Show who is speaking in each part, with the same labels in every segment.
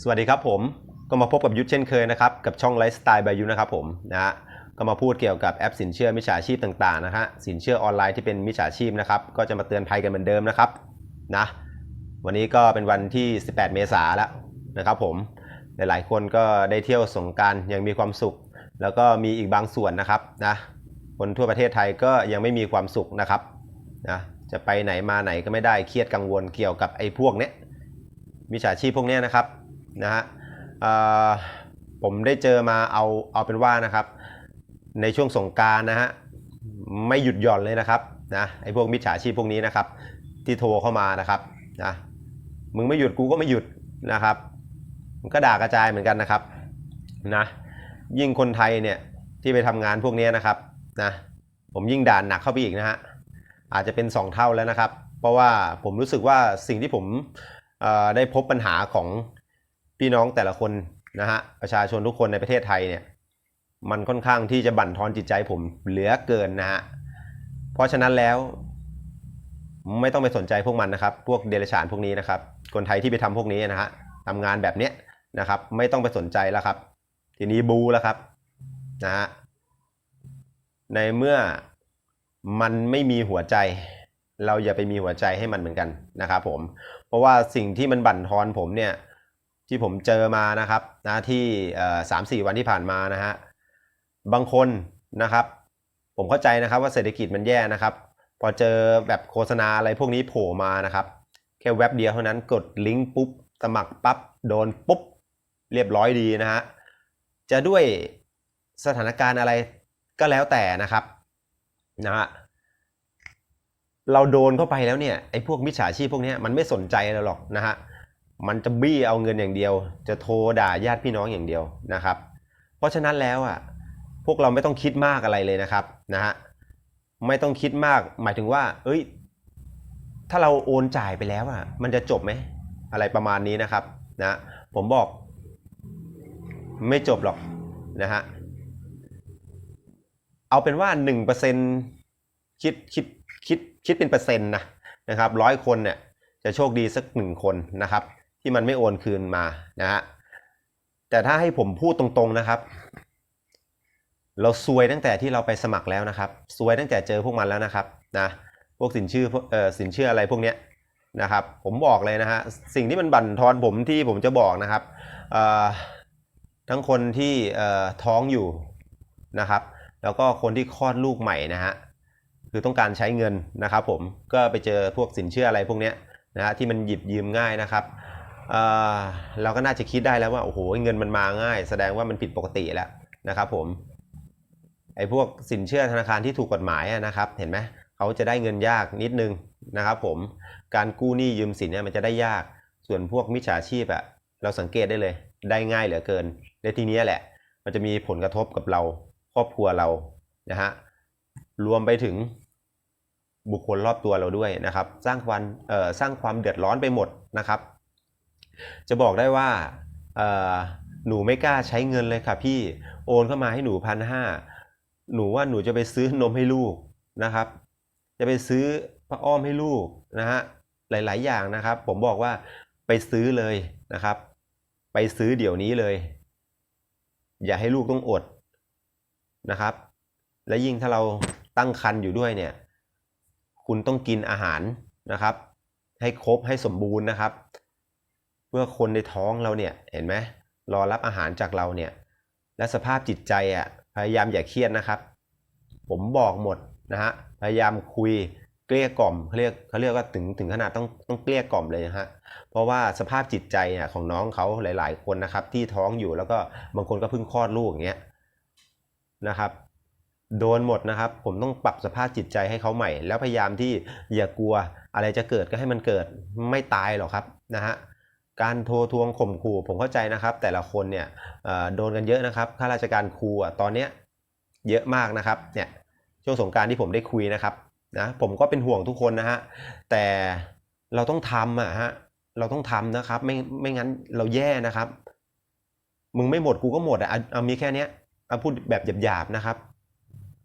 Speaker 1: สวัสดีครับผมก็มาพบกับยุทธเช่นเคยนะครับกับช่องไลฟ์สไตล์บายยุนะครับผมนะฮะก็มาพูดเกี่ยวกับแอปสินเชื่อมิจฉาชีพต่างๆนะฮะสินเชื่อออนไลน์ที่เป็นมิจฉาชีพนะครับก็จะมาเตือนภัยกันเหมือนเดิมนะครับนะวันนี้ก็เป็นวันที่ 18 เมษายนแล้วนะครับผมหลายๆคนก็ได้เที่ยวสงการยังมีความสุข แล้วก็มีอีกบางส่วนนะครับนะคนทั่วประเทศไทยก็ยังไม่มีความสุขนะครับนะจะไปไหนมาไหนก็ไม่ได้เครียดกังวลเกี่ยวกับไอ้พวกเนี้ยมิจฉาชีพพวกเนี้ยนะครับ นะฮะผมได้เจอมาเอาเอาเป็นว่านะครับ ในช่วงสงการนะฮะไม่หยุดหย่อนเลยนะครับนะไอ้พวกมิจฉาชีพพวกนี้นะครับ ที่โทรเข้ามานะครับนะมึงไม่หยุดกูก็ไม่หยุดนะครับมันก็ด่ากระจายเหมือนกันนะครับนะยิ่งคนไทยเนี่ยที่ไปทำงานพวกนี้นะครับนะผมยิ่งด่านหนักเข้าไปอีกนะฮะอาจจะเป็น 2 เท่าแล้วนะครับ เพราะว่าผมรู้สึกว่าสิ่งที่ผมได้พบปัญหาของ พี่น้องแต่ละคนนะฮะประชาชนทุกคนในประเทศไทยเนี่ยมันค่อนข้างที่จะบั่นทอนจิตใจผมเหลือเกินนะฮะเพราะฉะนั้นแล้ว ไม่ต้องไปสนใจพวกมันนะครับ พวกเดรัจฉานพวกนี้นะครับ คนไทยที่ไปทำพวกนี้นะฮะทำงานแบบเนี้ยนะครับ ไม่ต้องไปสนใจแล้วครับ ทีนี้บูแล้วครับนะฮะในเมื่อมันไม่มีหัวใจ เราอย่าไปมีหัวใจให้มันเหมือนกันนะครับผมเพราะว่าสิ่งที่มันบั่นทอนผมเนี่ย ที่ผมเจอมานะครับนะที่สามสี่วันที่ผ่านมานะฮะบางคนนะครับ ผมเข้าใจนะครับว่าเศรษฐกิจมันแย่นะครับ พอเจอแบบโฆษณาอะไรพวกนี้โผล่มานะครับ แค่แว็บเดียวเท่านั้นกดลิงก์ปุ๊บสมัครปั๊บโดนปุ๊บเรียบร้อยดีนะฮะจะด้วยสถานการณ์อะไรก็แล้วแต่นะครับนะฮะเราโดนเข้าไปแล้วเนี่ยไอ้พวกมิจฉาชีพพวกนี้มันไม่สนใจเราหรอกนะฮะ มันจะบี้เอาเงินอย่างเดียว จะโทรด่าญาติพี่น้องอย่างเดียวนะครับ เพราะฉะนั้นแล้วอะพวกเราไม่ต้องคิดมากอะไรเลยนะครับนะฮะไม่ต้องคิดมากหมายถึงว่า เอ้ย ถ้าเราโอนจ่ายไปแล้วอะ มันจะจบไหมอะไรประมาณนี้นะครับนะผมบอก ไม่จบหรอกนะฮะเอาเป็นว่าหนึ่งเปอร์เซ็นคิดคิดคิดคิดเป็นเปอร์เซ็นต์นะนะครับร้อยคนเนี่ยจะโชคดีสักหนึ่งคนนะครับ ที่มันไม่โอนคืนมานะฮะแต่ถ้าให้ผมพูดตรงๆนะครับ เราซวยตั้งแต่ที่เราไปสมัครแล้วนะครับซวยตั้งแต่เจอพวกมันแล้วนะครับนะพวกสินเชื่อเอ่อสินเชื่ออะไรพวกเนี้ยนะครับผมบอกเลยนะฮะสิ่งที่มันบั่นทอนผมที่ผมจะบอกนะครับทั้งคนที่ท้องอยู่นะครับ แล้วก็คนที่คลอดลูกใหม่นะฮะคือต้องการใช้เงินนะครับ ผมก็ไปเจอพวกสินเชื่ออะไรพวกเนี้ยนะฮะที่มันหยิบยืมง่ายนะครับ เราก็น่าจะคิดได้แล้วว่าโอ้โหเงินมันมาง่าย แสดงว่ามันผิดปกติแล้วนะครับผมไอ้พวกสินเชื่อธนาคารที่ถูกกฎหมายนะครับ เห็นไหมเขาจะได้เงินยากนิดนึงนะครับ ผมการกู้หนี้ยืมสินเนี่ยมันจะได้ยาก ส่วนพวกมิจฉาชีพอะเราสังเกตได้เลย ได้ง่ายเหลือเกินในทีนี้แหละ มันจะมีผลกระทบกับเราครอบครัวเรานะฮะรวมไปถึงบุคคลรอบตัวเราด้วยนะครับ สร้างความเอ่อสร้างความเดือดร้อนไปหมดนะครับ จะบอกได้ว่าหนูไม่กล้าใช้เงินเลยค่ะพี่โอนเข้ามาให้หนูพันห้าหนูว่าหนูจะไปซื้อนมให้ลูกนะครับ จะไปซื้อผ้าอ้อมให้ลูกนะฮะหลาย ๆ อย่างนะครับ ผมบอกว่าไปซื้อเลยนะครับ ไปซื้อเดี๋ยวนี้เลย อย่าให้ลูกต้องอดนะครับ และยิ่งถ้าเราตั้งครรภ์อยู่ด้วยเนี่ย คุณต้องกินอาหารนะครับ ให้ครบให้สมบูรณ์นะครับ เพื่อคนในท้องเราเนี่ยเห็นไหมรอรับอาหารจากเราเนี่ยและสภาพจิตใจอะพยายามอย่าเครียดนะครับ ผมบอกหมดนะฮะพยายามคุยเกลี้ยกล่อมเขาเรียกเขาเรียกว่าถึงถึงขนาดต้องต้องเกลี้ยกล่อมเลยนะฮะเพราะว่าสภาพจิตใจเนี่ยของน้องเขาหลาย ๆ คนนะครับ ที่ท้องอยู่แล้วก็บางคนก็เพิ่งคลอดลูกอย่างเงี้ยนะครับโดนหมดนะครับ ผมต้องปรับสภาพจิตใจให้เขาใหม่ แล้วพยายามที่อย่ากลัวอะไรจะเกิดก็ให้มันเกิดไม่ตายหรอกครับนะฮะ การโทรทวงข่มขู่ผมเข้าใจนะครับ แต่ละคนเนี่ยโดนกันเยอะนะครับข้าราชการครูอะตอนเนี้ยเยอะมากนะครับเนี่ยช่วงสงการที่ผมได้คุยนะครับนะผมก็เป็นห่วงทุกคนนะฮะแต่เราต้องทำอะฮะเราต้องทำนะครับ ไม่ไม่งั้นเราแย่นะครับ มึงไม่หมดกูก็หมดอะเอาเอามีแค่เนี้ยเอาพูดแบบหยาบๆนะครับ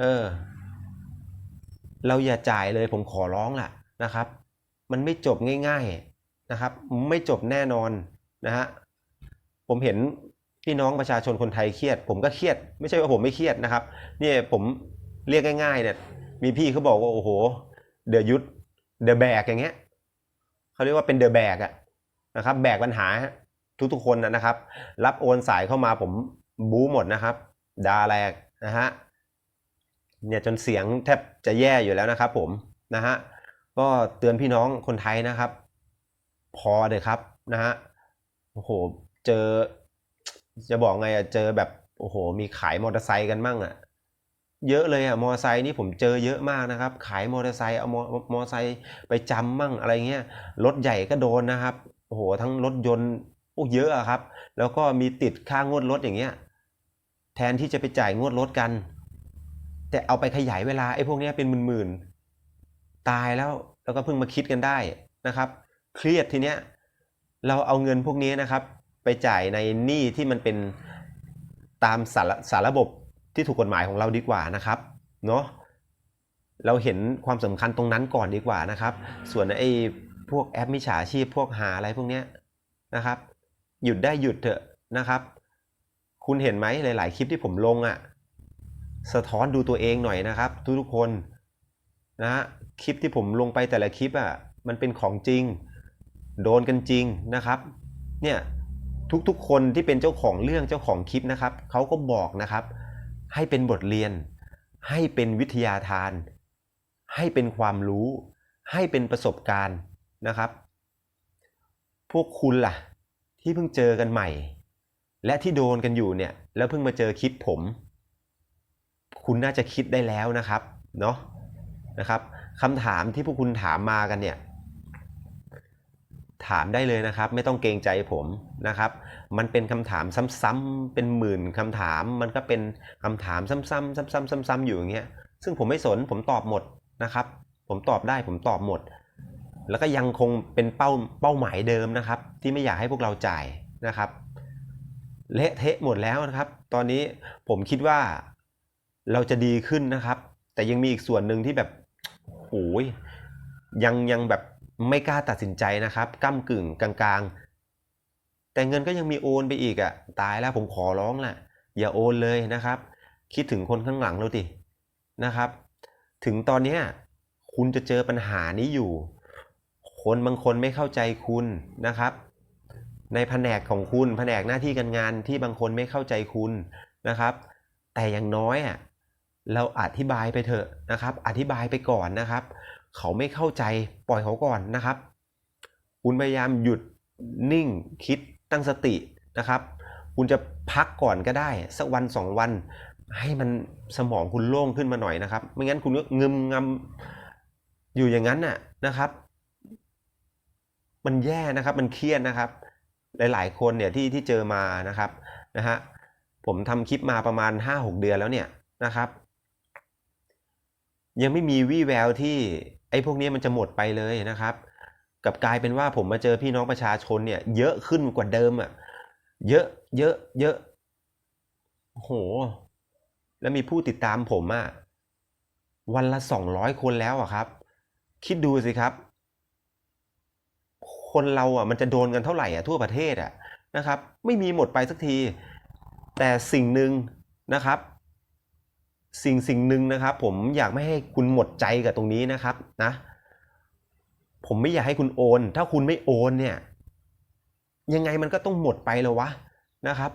Speaker 1: เออ เราอย่าจ่ายเลยผมขอร้องล่ะนะครับ มันไม่จบง่าย ๆ นะครับ ไม่จบแน่นอนนะฮะผมเห็นพี่น้องประชาชนคนไทยเครียด ผมก็เครียด ไม่ใช่ว่าผมไม่เครียดนะครับนี่ผมเรียกง่ายๆเนี่ยมีพี่เขาบอกว่าโอ้โหเดอะยุทธเดอะแบกอย่างเงี้ยเขาเรียกว่าเป็นเดอะแบกอะนะครับ แบกปัญหาทุกๆคนนะนะครับ รับโอนสายเข้ามาผมบู๊หมดนะครับดาแรกนะฮะเนี่ยจนเสียงแทบจะแย่อยู่แล้วนะครับ ผมนะฮะก็เตือนพี่น้องคนไทยนะครับ พอเลยครับนะฮะโอ้โหเจอ จะบอกไงอะเจอแบบโอ้โห มีขายมอเตอร์ไซค์กันมั่งอะเยอะเลยอะมอเตอร์ไซค์นี่ผมเจอเยอะมากนะครับ ขายมอเตอร์ไซค์เอามอมอเตอร์ไซค์ไปจำมั่งอะไรเงี้ยรถใหญ่ก็โดนนะครับโอ้โหทั้งรถยนต์โอ้เยอะอะครับ แล้วก็มีติดค่างวดรถอย่างเงี้ยแทนที่จะไปจ่ายงวดรถกัน แต่เอาไปขยายเวลาไอ้พวกนี้เป็นหมื่นๆตายแล้วแล้วก็เพิ่งมาคิดกันได้นะครับ เครียดทีเนี้ยเราเอาเงินพวกนี้นะครับ ไปจ่ายในหนี้ที่มันเป็นตามสารสารระบบที่ถูกกฎหมายของเราดีกว่านะครับเนาะเราเห็นความสำคัญตรงนั้นก่อนดีกว่านะครับ ส่วนไอ้พวกแอปมิจฉาชีพพวกหาอะไรพวกเนี้ยนะครับ หยุดได้หยุดเถอะนะครับ คุณเห็นไหมหลาย ๆ คลิปที่ผมลงอะ่ะสะท้อนดูตัวเองหน่อยนะครับ ทุกๆคนนะฮะคลิปที่ผมลงไปแต่ละคลิปอะ่ะมันเป็นของจริง โดนกันจริงนะครับ เนี่ยทุกๆ คนที่เป็นเจ้าของเรื่องเจ้าของคลิปนะครับเขาก็บอกนะครับ ให้เป็นบทเรียน ให้เป็นวิทยาทาน ให้เป็นความรู้ ให้เป็นประสบการณ์นะครับ พวกคุณล่ะ ที่เพิ่งเจอกันใหม่ และที่โดนกันอยู่เนี่ย แล้วเพิ่งมาเจอคลิปผม คุณน่าจะคิดได้แล้วนะครับเนาะนะครับคำถามที่พวกคุณถามมากันเนี่ย ถามได้เลยนะครับ ไม่ต้องเกรงใจผมนะครับ มันเป็นคำถามซ้ำๆเป็นหมื่นคำถาม มันก็เป็นคำถามซ้ำๆซ้ำๆซ้ำๆอยู่อย่างเงี้ยซึ่งผมไม่สนผมตอบหมดนะครับ ผมตอบได้ผมตอบหมด แล้วก็ยังคงเป็นเป้าเป้าหมายเดิมนะครับ ที่ไม่อยากให้พวกเราจ่ายนะครับเละเทะหมดแล้วนะครับ ตอนนี้ผมคิดว่าเราจะดีขึ้นนะครับ แต่ยังมีอีกส่วนหนึ่งที่แบบโอ้ยยังยังแบบ ไม่กล้าตัดสินใจนะครับก้ากึ่งกลางๆ แต่เงินก็ยังมีโอนไปอีกอะ่ะตายแล้วผมขอร้องแหละอย่าโอนเลยนะครับ คิดถึงคนข้างหลังเราดินะครับ ถึงตอนเนี้คุณจะเจอปัญหานี้อยู่ คนบางคนไม่เข้าใจคุณนะครับ ในแผนกของคุณแผนกหน้าที่การงานที่บางคนไม่เข้าใจคุณนะครับ แต่อย่างน้อยอะเราอธิบายไปเถอะนะครับ อธิบายไปก่อนนะครับ เขาไม่เข้าใจปล่อยเขาก่อนนะครับ คุณพยายามหยุดนิ่งคิดตั้งสตินะครับ คุณจะพักก่อนก็ได้ สักวันสองวัน ให้มันสมองคุณโล่งขึ้นมาหน่อยนะครับ ไม่งั้นคุณก็งึมงำอยู่อย่างนั้นน่ะนะครับ มันแย่นะครับมันเครียดนะครับ หลาย ๆ คนเนี่ยที่ที่เจอมานะครับนะฮะผมทำคลิปมาประมาณ 5-6 เดือนแล้วเนี่ยนะครับ ยังไม่มีวี่แววที่ ไอ้พวกนี้มันจะหมดไปเลยนะครับ กับกลายเป็นว่าผมมาเจอพี่น้องประชาชนเนี่ย เยอะขึ้นกว่าเดิมอะ่ะเยอะเยอะเยอะโอ้โห แล้วมีผู้ติดตามผมอะ่ะวันละสองร้อยคนแล้วอะครับ คิดดูสิครับ คนเราอะมันจะโดนกันเท่าไหร่อะทั่วประเทศอะนะครับ ไม่มีหมดไปสักที แต่สิ่งหนึ่งนะครับ สิ่งสิ่งหนึ่งนะครับ ผมอยากไม่ให้คุณหมดใจกับตรงนี้นะครับนะ ผมไม่อยากให้คุณโอน ถ้าคุณไม่โอนเนี่ย ยังไงมันก็ต้องหมดไปแล้ววะนะครับ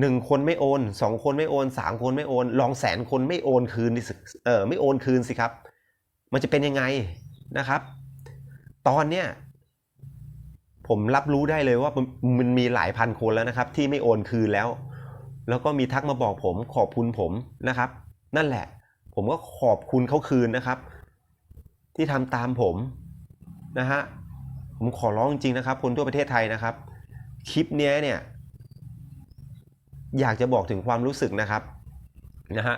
Speaker 1: หนึ่งคนไม่โอนสองคนไม่โอนสามคนไม่โอน ลองแสนคนไม่โอนคืนดิสเออไม่โอนคืนสิครับ มันจะเป็นยังไงนะครับ ตอนเนี้ยผมรับรู้ได้เลยว่ามันมันมีหลายพันคนแล้วนะครับ ที่ไม่โอนคืนแล้ว แล้วก็มีทักมาบอกผมขอบคุณผมนะครับ นั่นแหละ ผมก็ขอบคุณเขาคืนนะครับ ที่ทำตามผมนะฮะผมขอร้องจริงๆนะครับ คนทั่วประเทศไทยนะครับ คลิปเนี้ยเนี่ยอยากจะบอกถึงความรู้สึกนะครับนะฮะ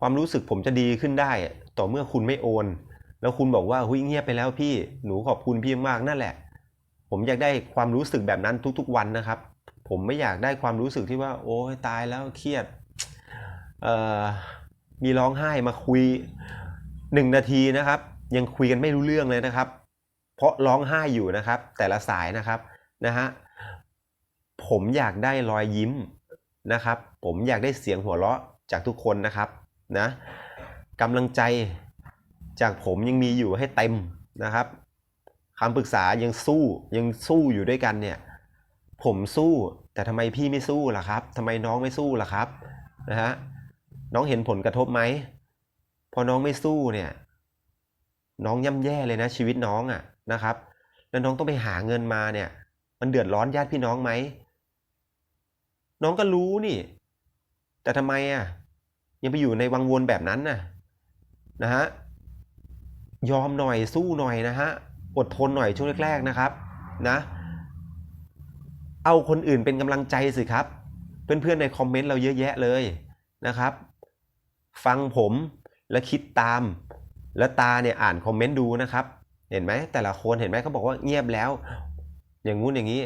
Speaker 1: ความรู้สึกผมจะดีขึ้นได้ ต่อเมื่อคุณไม่โอน แล้วคุณบอกว่าหุ้ยเงียบไปแล้วพี่หนูขอบคุณพี่มากนั่นแหละ ผมอยากได้ความรู้สึกแบบนั้นทุกๆวันนะครับ ผมไม่อยากได้ความรู้สึกที่ว่า โอ้ยตายแล้วเครียดมีร้องไห้มาคุยหนึ่งนาทีนะครับ ยังคุยกันไม่รู้เรื่องเลยนะครับ เพราะร้องไห้อยู่นะครับ แต่ละสายนะครับนะฮะผมอยากได้รอยยิ้มนะครับ ผมอยากได้เสียงหัวเราะจากทุกคนนะครับนะกำลังใจจากผมยังมีอยู่ให้เต็มนะครับคำปรึกษายังสู้ยังสู้อยู่ด้วยกันเนี่ย ผมสู้ แต่ทำไมพี่ไม่สู้ล่ะครับทำไมน้องไม่สู้ล่ะครับนะฮะน้องเห็นผลกระทบไหมพอน้องไม่สู้เนี่ย น้องย่ำแย่เลยนะ ชีวิตน้องอะ่ะนะครับ แล้วน้องต้องไปหาเงินมาเนี่ย มันเดือดร้อนญาติพี่น้องไหมน้องก็รู้นี่ แต่ทำไมอะยังไปอยู่ในวังวนแบบนั้นน่ะนะฮะยอมหน่อยสู้หน่อยนะฮะอดทนหน่อยช่วงแรกๆนะครับ นะ เอาคนอื่นเป็นกำลังใจสิครับ เพื่อนๆในคอมเมนต์เราเยอะแยะเลยนะครับ ฟังผมและคิดตาม แล้วตาเนี่ยอ่านคอมเมนต์ดูนะครับ เห็นไหมแต่ละคนเห็นไหมเขาบอกว่าเงียบแล้ว อย่างงู้นอย่างนี้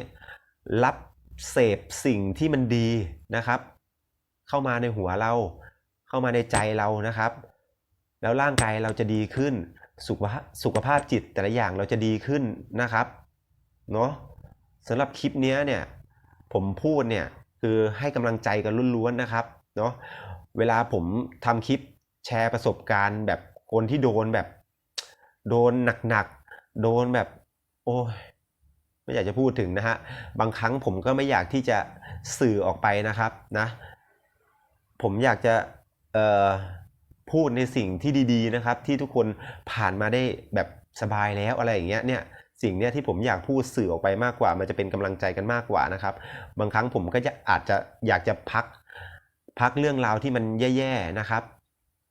Speaker 1: รับเสพสิ่งที่มันดีนะครับ เข้ามาในหัวเรา เข้ามาในใจเรานะครับ แล้วร่างกายเราจะดีขึ้น สุขภาพสุขภาพจิตแต่ละอย่างเราจะดีขึ้นนะครับเนาะ สำหรับคลิปเนี้ยเนี่ยผมพูดเนี่ยคือให้กำลังใจกันล้วนๆนะครับเนาะเวลาผมทำคลิปแชร์ประสบการณ์แบบคนที่โดนแบบ โดนหนักๆ โดนแบบ โอ้ยไม่อยากจะพูดถึงนะฮะบางครั้งผมก็ไม่อยากที่จะสื่อออกไปนะครับนะ ผมอยากจะเอ่อพูดในสิ่งที่ดี ๆนะครับ ที่ทุกคนผ่านมาได้แบบสบายแล้วอะไรอย่างเงี้ยเนี่ย สิ่งเนี้ยที่ผมอยากพูดสื่อออกไปมากกว่า มันจะเป็นกำลังใจกันมากกว่านะครับ บางครั้งผมก็จะอาจจะอยากจะพักพักเรื่องราวที่มันแย่ๆนะครับ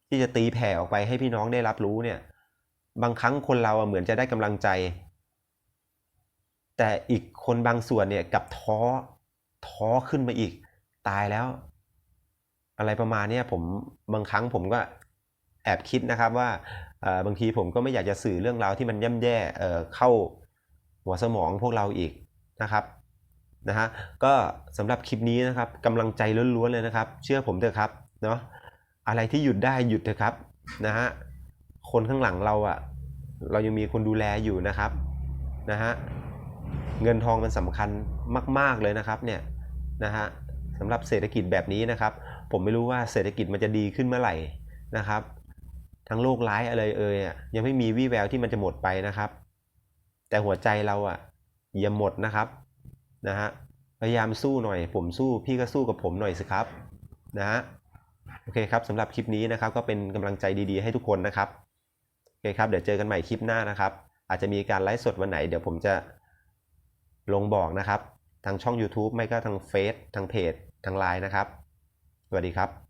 Speaker 1: ที่จะตีแผ่ออกไปให้พี่น้องได้รับรู้เนี่ย บางครั้งคนเราเหมือนจะได้กำลังใจ แต่อีกคนบางส่วนเนี่ยกับท้อท้อขึ้นมาอีก ตายแล้ว อะไรประมาณนี้ผมบางครั้งผมก็แอบคิดนะครับว่า บางทีผมก็ไม่อยากจะสื่อเรื่องราวที่มันย่ำแย่เเข้าหัวสมองพวกเราอีกนะครับนะฮะก็สำหรับคลิปนี้นะครับกำลังใจล้วนๆเลยนะครับ เชื่อผมเถอะครับเนาะอะไรที่หยุดได้หยุดเถอะครับนะฮะคนข้างหลังเราอะเรายังมีคนดูแลอยู่นะครับนะฮะเงินทองมันสำคัญมาก ๆเลยนะครับเนี่ยนะฮะสำหรับเศรษฐกิจแบบนี้นะครับ ผมไม่รู้ว่าเศรษฐกิจมันจะดีขึ้นเมื่อไหร่นะครับ ทั้งโรคร้ายอะไรเอ่ยอะยังไม่มีวี่แววที่มันจะหมดไปนะครับ แต่หัวใจเราอะอย่าหมดนะครับนะฮะพยายามสู้หน่อย ผมสู้พี่ก็สู้กับผมหน่อยสิครับนะฮะโอเคครับสำหรับคลิปนี้นะครับก็เป็นกำลังใจดีๆให้ทุกคนนะครับโอเคครับเดี๋ยวเจอกันใหม่คลิปหน้านะครับ อาจจะมีการไลฟ์สดวันไหน เดี๋ยวผมจะลงบอกนะครับ ทางช่อง YouTube ไม่ก็ทางเฟซทางเพจทางไลน์นะครับ สวัสดีครับ